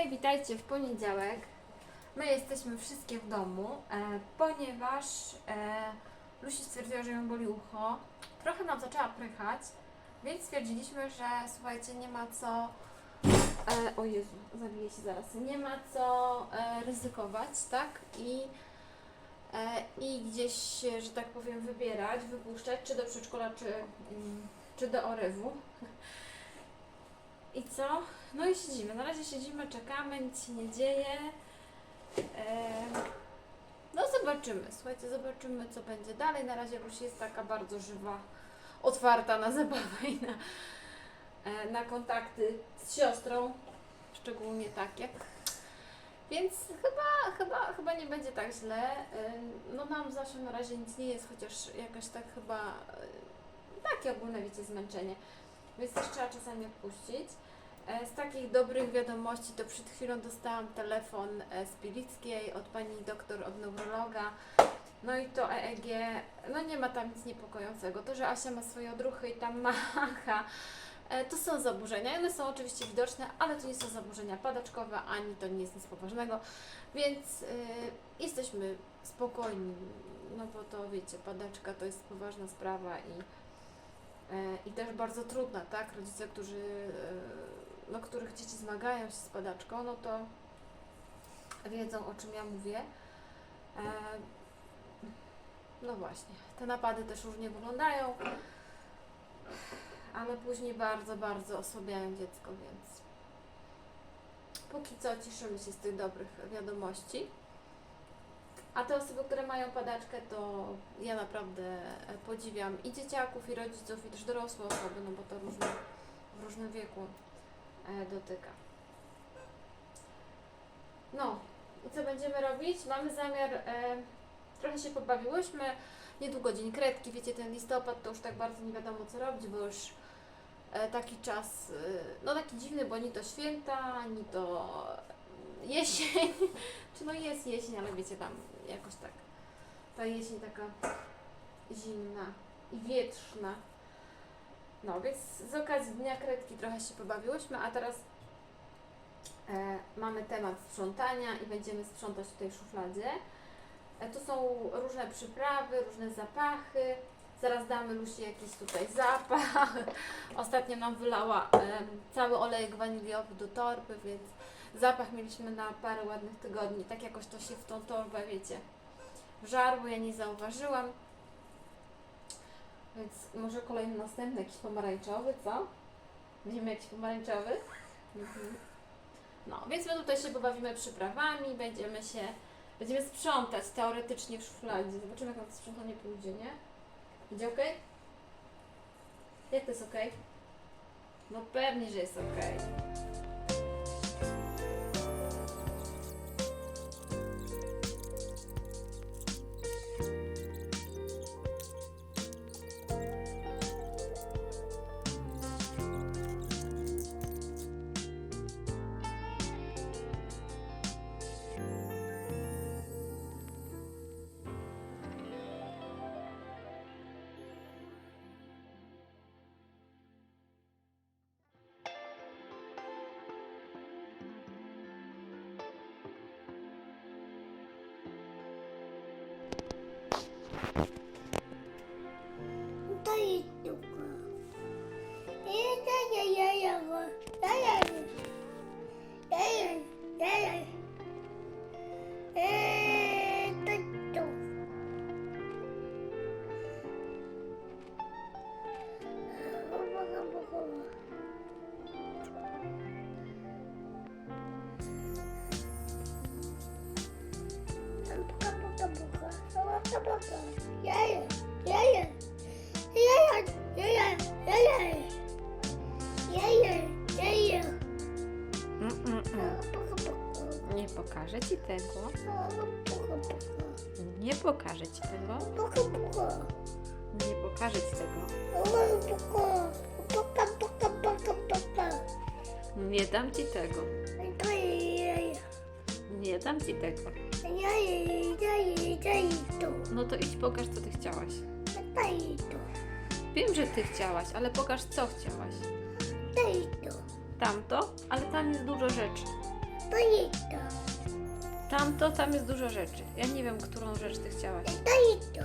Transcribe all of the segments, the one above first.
Hej, witajcie w poniedziałek. My jesteśmy wszystkie w domu, e, ponieważ e, Lucy stwierdziła, że ją boli ucho. Trochę nam zaczęła prychać, więc stwierdziliśmy, że słuchajcie, nie ma co. E, o Jezu, zabiję się zaraz. Nie ma co e, ryzykować, tak? I, e, I gdzieś, że tak powiem, wybierać, wypuszczać, czy do przedszkola, czy, mm, czy do orywu. I co? No i siedzimy. Na razie siedzimy, czekamy, nic się nie dzieje. No zobaczymy. Słuchajcie, zobaczymy co będzie dalej. Na razie Lucy jest taka bardzo żywa, otwarta na zabawę i na, e, na kontakty z siostrą. Szczególnie takie. Więc chyba, chyba, chyba nie będzie tak źle. No nam zawsze na razie nic nie jest, chociaż jakaś tak chyba e, takie ogólne, wiecie, zmęczenie. Więc też trzeba czasami odpuścić. E, Z takich dobrych wiadomości to przed chwilą dostałam telefon e, z Pilickiej od pani doktor, od neurologa. No i to EEG, no nie ma tam nic niepokojącego. To, że Asia ma swoje odruchy i tam macha, e, to są zaburzenia. One są oczywiście widoczne, ale to nie są zaburzenia padaczkowe, ani to nie jest nic poważnego. Więc e, jesteśmy spokojni, no bo to wiecie, padaczka to jest poważna sprawa i i też bardzo trudna, tak? Rodzice, którzy, e, no, których dzieci zmagają się z padaczką, no to wiedzą o czym ja mówię. E, No właśnie, te napady też różnie wyglądają, ale później bardzo, bardzo osłabiają dziecko, więc póki co cieszymy się z tych dobrych wiadomości. A te osoby, które mają padaczkę, to ja naprawdę e, podziwiam i dzieciaków, i rodziców, i też dorosłe osoby, no bo to różne, w różnym wieku e, dotyka. No, i co będziemy robić? Mamy zamiar, e, trochę się pobawiłyśmy, niedługo dzień kredki, wiecie, ten listopad to już tak bardzo nie wiadomo co robić, bo już e, taki czas, e, no taki dziwny, bo ni to święta, ani to jesień, czy no jest jesień, ale wiecie tam jakoś tak. Ta jesień taka zimna i wietrzna. No więc z okazji Dnia Kredki trochę się pobawiłyśmy, a teraz e, mamy temat sprzątania i będziemy sprzątać tutaj w szufladzie. E, tu są różne przyprawy, różne zapachy. Zaraz damy Lusi jakiś tutaj zapach. Ostatnio nam wylała em, cały olejek waniliowy do torby, więc zapach mieliśmy na parę ładnych tygodni. Tak jakoś to się w tą torbę, wiecie, wżarło, ja nie zauważyłam. Więc może kolejny następny, jakiś pomarańczowy, co? Weźmiemy jakiś pomarańczowy? Mhm. No, więc my tutaj się pobawimy przyprawami, będziemy się, będziemy sprzątać teoretycznie w szufladzie. Zobaczymy, jak to sprzątanie pójdzie, nie? Będzie ok? Jak to jest ok? No pewnie, że jest ok. Puka, puka. Nie pokażę Ci tego. Puka, puka. Puka, puka, puka. Nie dam Ci tego. Nie dam Ci tego. No to idź pokaż, co Ty chciałaś. Wiem, że Ty chciałaś, ale pokaż, co chciałaś. Tamto, ale tam jest dużo rzeczy. To jest to. Tamto, tam jest dużo rzeczy. Ja nie wiem, którą rzecz ty chciałaś. To jest to.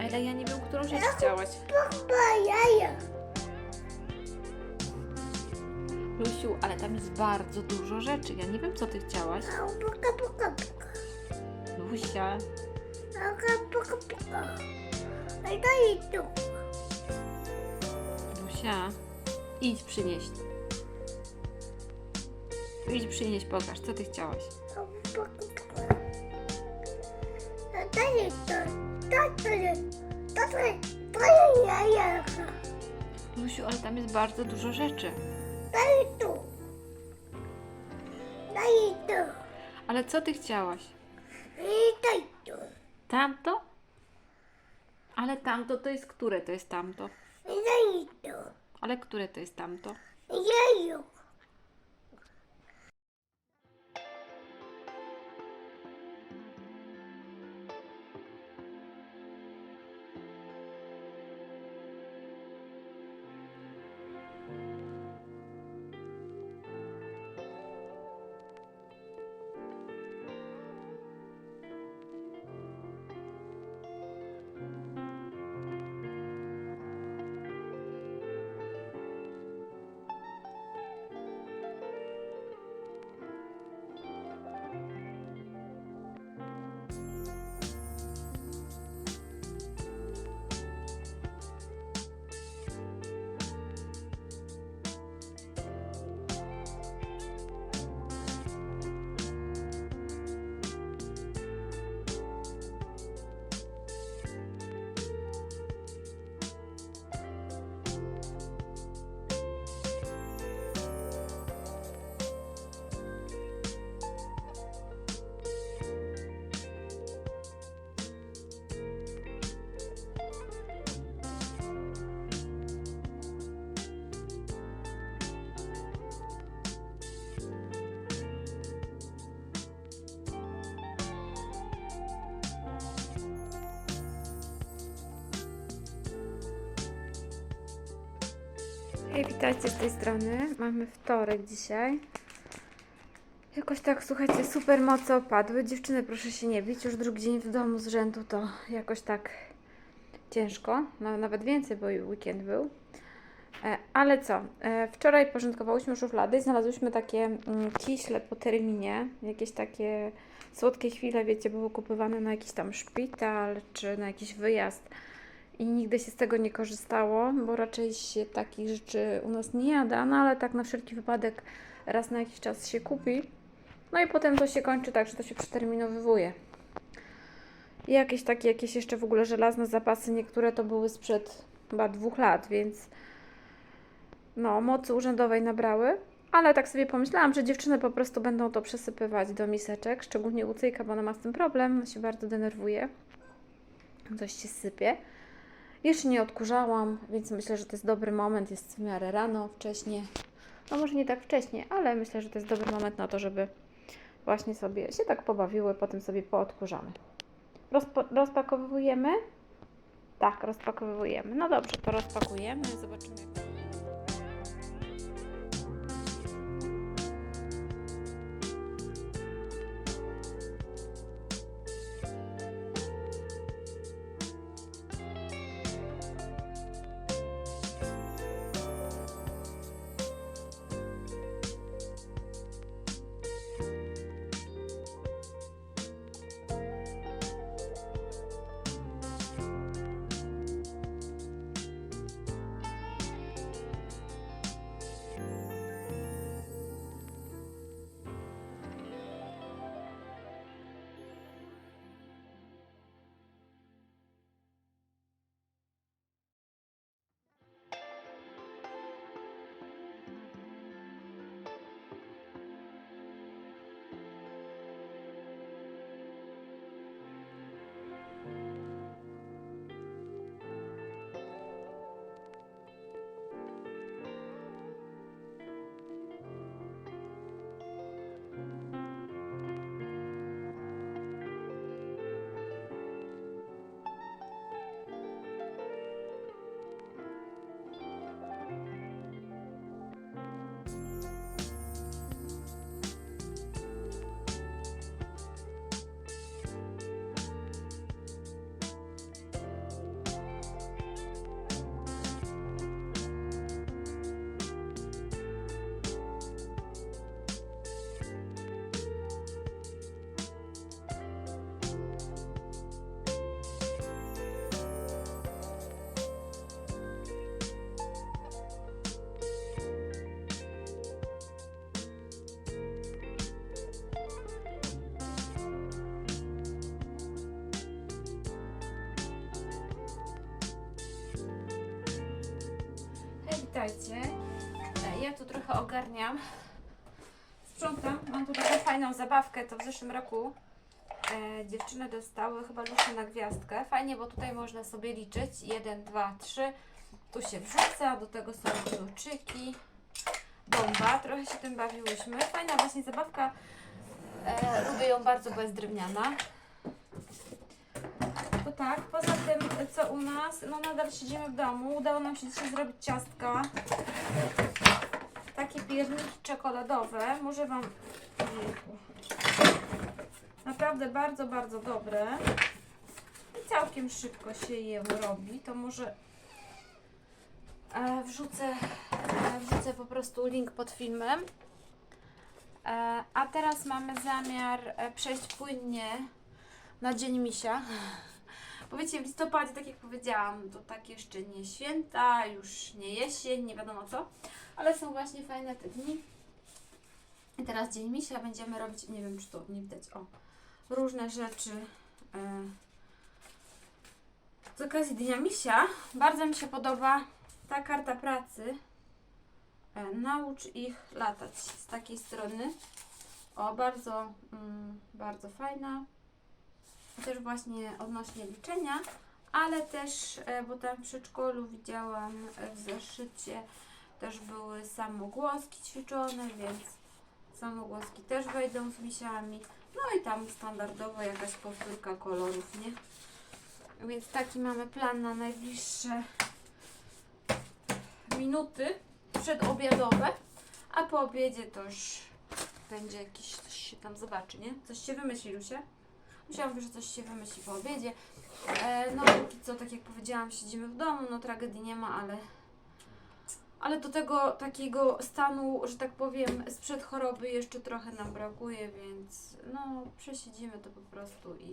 Ale ja nie wiem, którą rzecz chciałaś. Jaja. Lusiu, ale tam jest bardzo dużo rzeczy. Ja nie wiem, co ty chciałaś. Puka, puka, puka. Lusia, Puka, puka, puka. A to jest to. Lusia, idź przynieść. Idź przynieść, pokaż, co ty chciałaś. To jest to. To, to jest. To, to jest. To jest. Lusiu, ale tam jest bardzo dużo rzeczy. To jest to. To jest to. Ale co ty chciałaś? I to jest to. Tamto? Ale tamto to jest które to jest tamto? I to jest to. Ale które to jest tamto? Jeju. Hej, witajcie z tej strony. Mamy wtorek dzisiaj. Jakoś tak, słuchajcie, super moce opadły. Dziewczyny, proszę się nie bić. Już drugi dzień w domu z rzędu to jakoś tak ciężko. No, nawet więcej, bo weekend był. E, ale co? E, wczoraj porządkowałyśmy szuflady i znalazłyśmy takie mm, kiśle po terminie. Jakieś takie słodkie chwile, wiecie, były kupowane na jakiś tam szpital czy na jakiś wyjazd i nigdy się z tego nie korzystało, bo raczej się takich rzeczy u nas nie jada, no ale tak na wszelki wypadek raz na jakiś czas się kupi. No i potem to się kończy tak, że to się przeterminowywuje. I jakieś takie, jakieś jeszcze w ogóle żelazne zapasy, niektóre to były sprzed chyba dwóch lat, więc no, mocy urzędowej nabrały. Ale tak sobie pomyślałam, że dziewczyny po prostu będą to przesypywać do miseczek, szczególnie Ucyjka, bo ona ma z tym problem, ona się bardzo denerwuje. Coś się sypie. Jeszcze nie odkurzałam, więc myślę, że to jest dobry moment. Jest w miarę rano, wcześnie. No może nie tak wcześnie, ale myślę, że to jest dobry moment na to, żeby właśnie sobie się tak pobawiły, potem sobie poodkurzamy. Rozpo- rozpakowujemy? Tak, rozpakowujemy. No dobrze, to rozpakujemy. Zobaczymy. Witajcie. E, Ja tu trochę ogarniam. Sprzątam. Mam tu taką fajną zabawkę, to w zeszłym roku e, dziewczyny dostały chyba luszę na gwiazdkę. Fajnie, bo tutaj można sobie liczyć. 1, 2, 3. Tu się wrzuca, do tego są kluczyki. Bomba, trochę się tym bawiłyśmy. Fajna właśnie zabawka. E, lubię ją bardzo, bo jest drewniana. Tak, poza tym co u nas, no nadal siedzimy w domu. Udało nam się dzisiaj zrobić ciastka. Takie pierniki czekoladowe. Może Wam... Naprawdę bardzo, bardzo dobre. I całkiem szybko się je robi. To może e, wrzucę, e, wrzucę po prostu link pod filmem. E, a teraz mamy zamiar przejść płynnie na Dzień Misia. Bo wiecie, w listopadzie, tak jak powiedziałam, to tak jeszcze nie święta, już nie jesień, nie wiadomo co, ale są właśnie fajne te dni. I teraz Dzień Misia będziemy robić, nie wiem czy to nie widać, o, różne rzeczy. E, z okazji Dnia Misia bardzo mi się podoba ta karta pracy. E, naucz ich latać z takiej strony. O, bardzo, mm, bardzo fajna. Też właśnie odnośnie liczenia, ale też, e, bo tam w przedszkolu widziałam e, w zeszycie też były samogłoski ćwiczone, więc samogłoski też wejdą z misiami. No i tam standardowo jakaś powtórka kolorów, nie? Więc taki mamy plan na najbliższe minuty przedobiadowe, a po obiedzie to już będzie jakiś, coś się tam zobaczy, nie? Coś się wymyśli, Lusia? Musiałam, że coś się wymyśli po obiedzie. E, no póki co, tak jak powiedziałam, siedzimy w domu, no tragedii nie ma, ale ale do tego takiego stanu, że tak powiem, sprzed choroby jeszcze trochę nam brakuje, więc no przesiedzimy to po prostu i,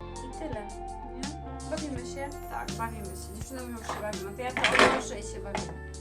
i tyle, nie? Bawimy się? Tak, bawimy się. Dziewczyny mówią, że się bawimy. To ja to odnoszę i się bawimy.